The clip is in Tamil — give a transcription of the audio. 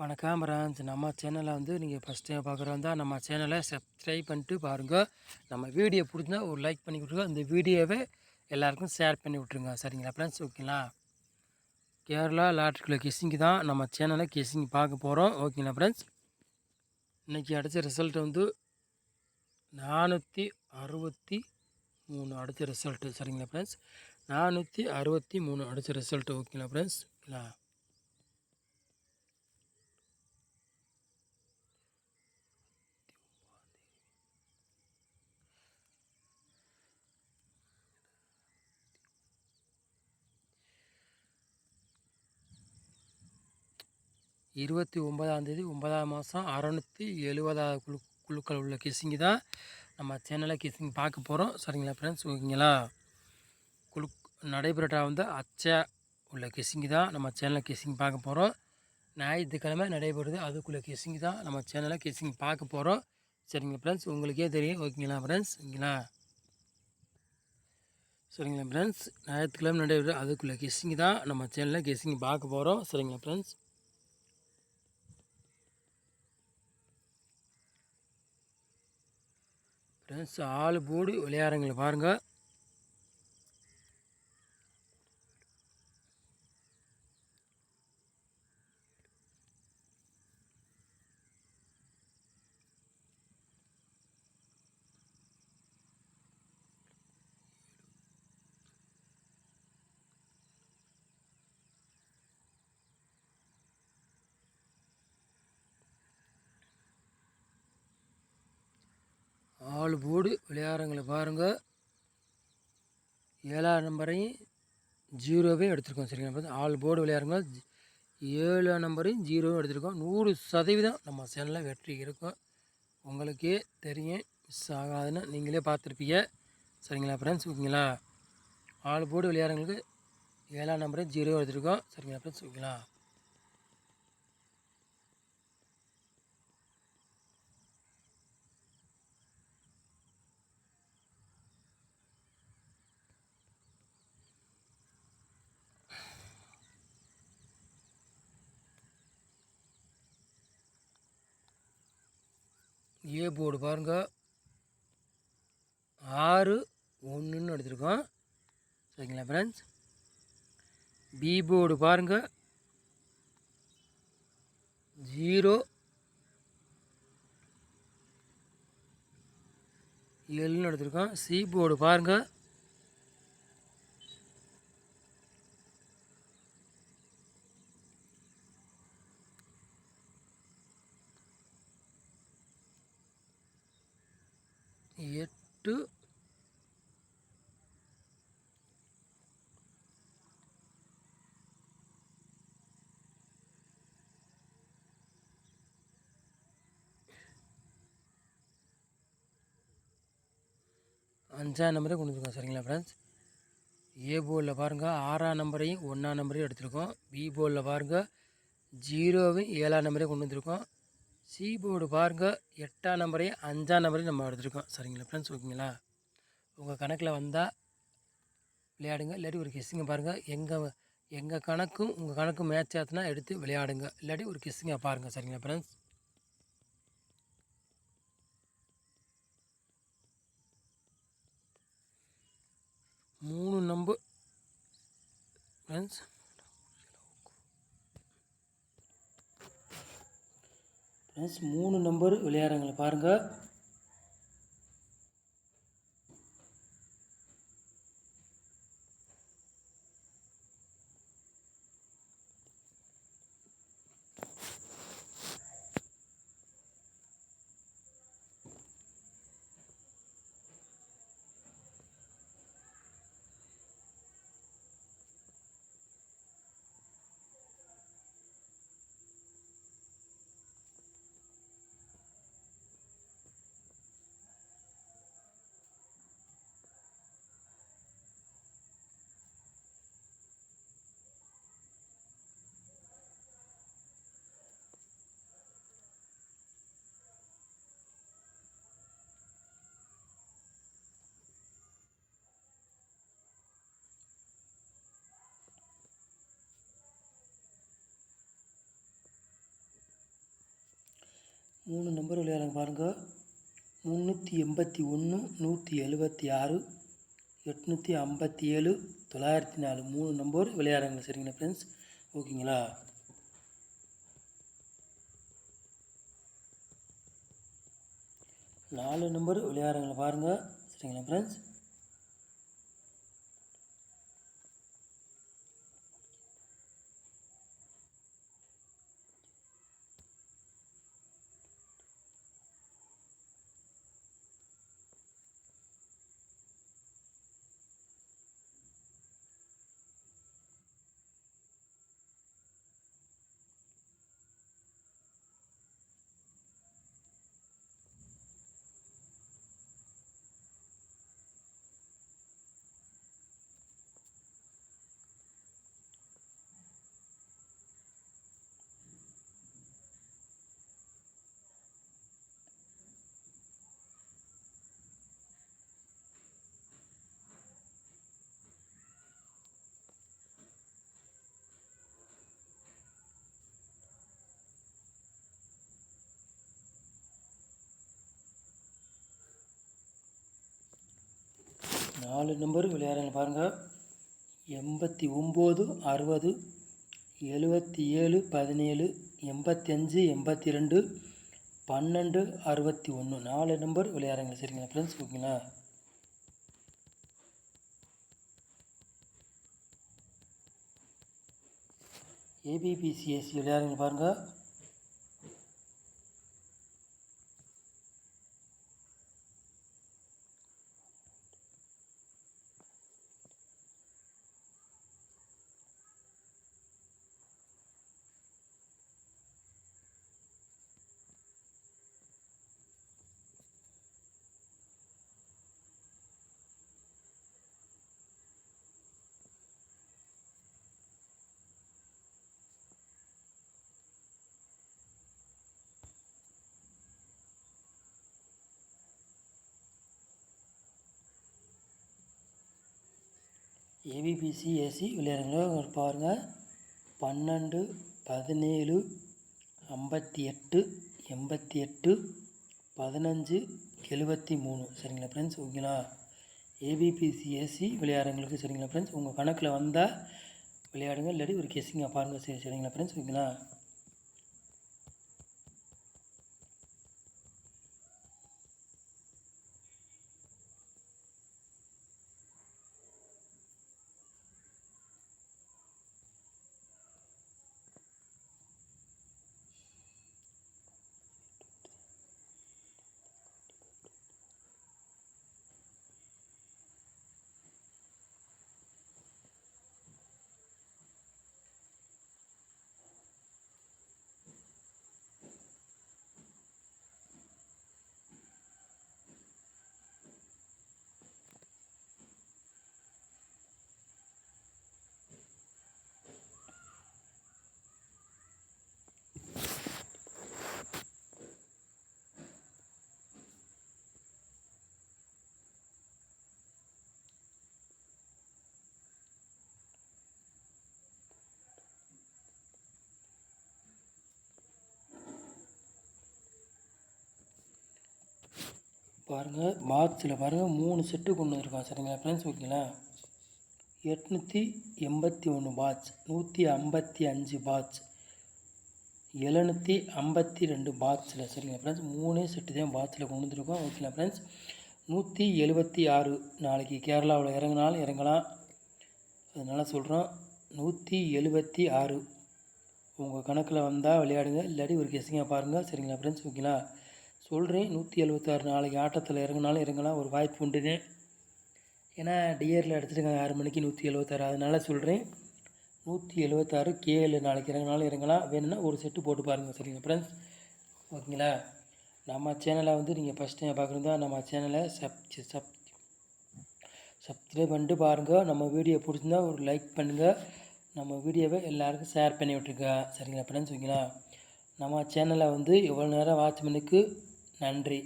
வணக்கம். பிரான்ஸ் நம்ம சேனலை வந்து நீங்கள் ஃபஸ்ட் டைம் பார்க்குறதா நம்ம சேனலை சப்ஸ்கிரைப் பண்ணிட்டு பாருங்கள் நம்ம வீடியோ பிடிச்சிருந்தா ஒரு லைக் பண்ணி விட்ருங்க அந்த வீடியோவை எல்லாருக்கும் ஷேர் பண்ணி விட்ருங்க சரிங்களா ஃப்ரெண்ட்ஸ் ஓகேங்களா கேரளா லாட்ரிக்குள்ள கிஸ்ஸிங்கு தான் நம்ம சேனலில் கிஸ்ஸிங் பார்க்க போகிறோம் ஓகேங்களா ஃப்ரெண்ட்ஸ் இன்றைக்கி அடித்த ரிசல்ட் வந்து நானூற்றி அறுபத்தி மூணு அடித்த ரிசல்ட்டு சரிங்களா ஃப்ரெண்ட்ஸ் நானூற்றி அறுபத்தி மூணு அடித்த ரிசல்ட்டு ஓகேங்களா ஃப்ரெண்ட்ஸ் ஓகேங்களா இருபத்தி ஒன்பதாந்தேதி ஒன்பதாம் மாதம் அறநூற்றி எழுபதாவது குழு குழுக்கள் உள்ள கிஸ்ஸிங்கு தான் நம்ம சேனலில் கிசிங் பார்க்க போகிறோம் சரிங்களா ஃப்ரெண்ட்ஸ் ஓகேங்களா? குழு நடைபெறட்டா வந்து அச்சா உள்ள கிஸ்ஸிங்கு தான் நம்ம சேனலில் கிசிங் பார்க்க போகிறோம் ஞாயிற்றுக்கிழமை நடைபெறுது. அதுக்குள்ளே கிஸ்ஸிங் தான் நம்ம சேனலில் கிசிங் பார்க்க போகிறோம் சரிங்களா ஃப்ரெண்ட்ஸ் உங்களுக்கே தெரியும். ஓகேங்களா ஃப்ரெண்ட்ஸ் ஓகேங்களா? சரிங்களா ஃப்ரெண்ட்ஸ் ஞாயிற்றுக்கிழமை நடைபெறுது. அதுக்குள்ளே கிஸ்ஸிங் தான் நம்ம சேனலில் கிஸ்ஸிங் பார்க்க போகிறோம் சரிங்களா ஃப்ரெண்ட்ஸ் ஃப்ரெண்ட்ஸ் ஆள் போடு விளையாடுறவங்களை பாருங்கள் ஆள் போர்டு விளையாடுறவங்களை பாருங்கள் ஏழாம் நம்பரையும் ஜீரோவையும் எடுத்திருக்கோம். சரிங்களா? பார்த்து ஆள் போர்டு விளையாடுங்க. ஏழாம் நம்பரையும் ஜீரோவும் எடுத்திருக்கோம். நூறு சதவீதம் நம்ம சேனலில் வெற்றி இருக்கும். உங்களுக்கே தெரியும். மிஸ் ஆகாதுன்னு நீங்களே பார்த்துருப்பீங்க. சரிங்களா ஃப்ரெண்ட்ஸ் ஓகேங்களா? ஆள் போர்டு விளையாடுறவங்களுக்கு ஏழாம் நம்பரையும் ஜீரோ எடுத்திருக்கோம். சரிங்களா ஃப்ரெண்ட்ஸ் ஓகேங்களா? ஏ போர்டு பாருங்கள் ஆறு ஒன்றுன்னு எடுத்திருக்கோம். சரிங்களா ஃப்ரெண்ட்ஸ் பி போர்டு பாருங்கள் ஜீரோ ஏழுன்னு எடுத்திருக்கோம். சி போர்டு பாருங்கள் எட்டு. அஞ்சாம் நம்பரே கொண்டு வந்துருக்கோம் சரிங்களா ஃப்ரெண்ட்ஸ் ஏ போலில் பாருங்கள் ஆறாம் நம்பரையும் ஒன்றாம் நம்பரையும் எடுத்திருக்கோம். பி போலில் பாருங்கள் ஜீரோவையும் ஏழாம் நம்பரையும் கொண்டு வந்திருக்கோம். சீபோர்டு பாருங்க. பாருங்கள் எட்டாம் நம்பரையும் அஞ்சாம் நம்பரையும் நம்ம எடுத்துருக்கோம். சரிங்களா ஃப்ரெண்ட்ஸ் ஓகேங்களா? உங்கள் கணக்கில் வந்தால் விளையாடுங்க. இல்லாட்டி ஒரு கெஸ்ஸுங்க பாருங்கள் எங்கள் எங்கள் கணக்கும் உங்கள் கணக்கும் மேட்ச் ஆச்சுன்னா எடுத்து விளையாடுங்க. இல்லாட்டி ஒரு கெஸ்ஸுங்க பாருங்கள் சரிங்களா ஃப்ரெண்ட்ஸ் மூணு நம்பர் ஃப்ரெண்ட்ஸ் ஃப்ரெண்ட்ஸ் மூணு நம்பர் விளையாடுறவங்களை பாருங்கள் மூணு நம்பர் விளையாடுறாங்க பாருங்கள் முந்நூற்றி எண்பத்தி ஒன்று நூற்றி எழுபத்தி ஆறு எட்நூற்றி ஐம்பத்தி ஏழு தொள்ளாயிரத்தி நாலு. மூணு நம்பர் விளையாடுறாங்க சரிங்களா ஃப்ரெண்ட்ஸ் ஓகேங்களா? நாலு நம்பர் விளையாடுறாங்கள பாருங்கள் சரிங்களா ஃப்ரெண்ட்ஸ் நாலு நம்பர் விளையாடுறாங்க பாருங்கள் எண்பத்தி ஒம்பது அறுபது எழுபத்தி ஏழு பதினேழு எண்பத்தஞ்சு எண்பத்தி ரெண்டு பன்னெண்டு அறுபத்தி ஒன்று. நாலு நம்பர் விளையாடுறாங்க சரிங்களா ஃப்ரெண்ட்ஸ் ஓகேங்களா? ஏபிபிசிஎஸ்சி விளையாடுங்க பாருங்கள் ஏபிபிசி ஏசி விளையாடுங்க பாருங்கள் பன்னெண்டு பதினேழு ஐம்பத்தி எட்டு எண்பத்தி எட்டு பதினஞ்சு எழுபத்தி மூணு. சரிங்களா ஃப்ரெண்ட்ஸ் ஓகேங்களா? ஏபிபிசி ஏசி விளையாடுறவங்களுக்கு சரிங்களா ஃப்ரெண்ட்ஸ் உங்கள் கணக்கில் வந்தால் விளையாடுங்க. இல்லாட்டி ஒரு கெஸ்ஸிங்காக பாருங்கள் சரி சரிங்களா ஃப்ரெண்ட்ஸ் ஓகேங்களா? பாருங்கள் பாக்ஸில் பாருங்கள் மூணு செட்டு கொண்டு வந்திருக்கோம் சரிங்களா ஃப்ரெண்ட்ஸ் ஓகேங்களா? எட்நூற்றி எண்பத்தி ஒன்று பாட்ச் நூற்றி ஐம்பத்தி அஞ்சு பாட்ச் எழுநூற்றி ஐம்பத்தி ரெண்டு பாக்ஸில் சரிங்களா ஃப்ரெண்ட்ஸ் மூணே செட்டு தான் பாட்சில் கொண்டு வந்துருக்கோம் ஓகேங்களா ஃப்ரெண்ட்ஸ் நூற்றி எழுபத்தி ஆறு நாளைக்கு கேரளாவில் இறங்கினாலும் இறங்கலாம். அதனால் சொல்கிறோம் நூற்றி எழுபத்தி ஆறு உங்கள் கணக்கில் வந்தால் விளையாடுங்க இல்லாட்டி ஒரு கெஸ்ஸிங்காக பாருங்கள் சரிங்களா ஃப்ரெண்ட்ஸ் ஓகேங்களா? சொல்கிறேன் நூற்றி எழுபத்தாறு நாளைக்கு ஆட்டத்தில் இறங்கினாலும் இறங்கலாம். ஒரு வாய்ப்பு உண்டுன்னு. ஏன்னா டியரில் எடுத்துருக்காங்க ஆறு மணிக்கு நூற்றி எழுபத்தாறு அதனால் சொல்கிறேன் நூற்றி எழுபத்தாறு கேளு நாளைக்கு இறங்கினாலும் இறங்கலாம். வேணும்னா ஒரு செட்டு போட்டு பாருங்கள் சரிங்க ஃப்ரெண்ட்ஸ் ஓகேங்களா? நம்ம சேனலை வந்து நீங்கள் ஃபஸ்ட் டைம் பார்க்குறதா நம்ம சேனலை சப் சப் சப்ஸ்கிரைப் பண்ணிட்டு பாருங்கள் நம்ம வீடியோ பிடிச்சிருந்தா ஒரு லைக் பண்ணுங்கள் நம்ம வீடியோவை எல்லாருக்கும் ஷேர் பண்ணி விட்ருங்க சரிங்களா ஃப்ரெண்ட்ஸ் ஓகேங்களா? நம்ம சேனலை வந்து எவ்வளோ நேரம் வாட்ச் பண்ணுக்கு நன்றி.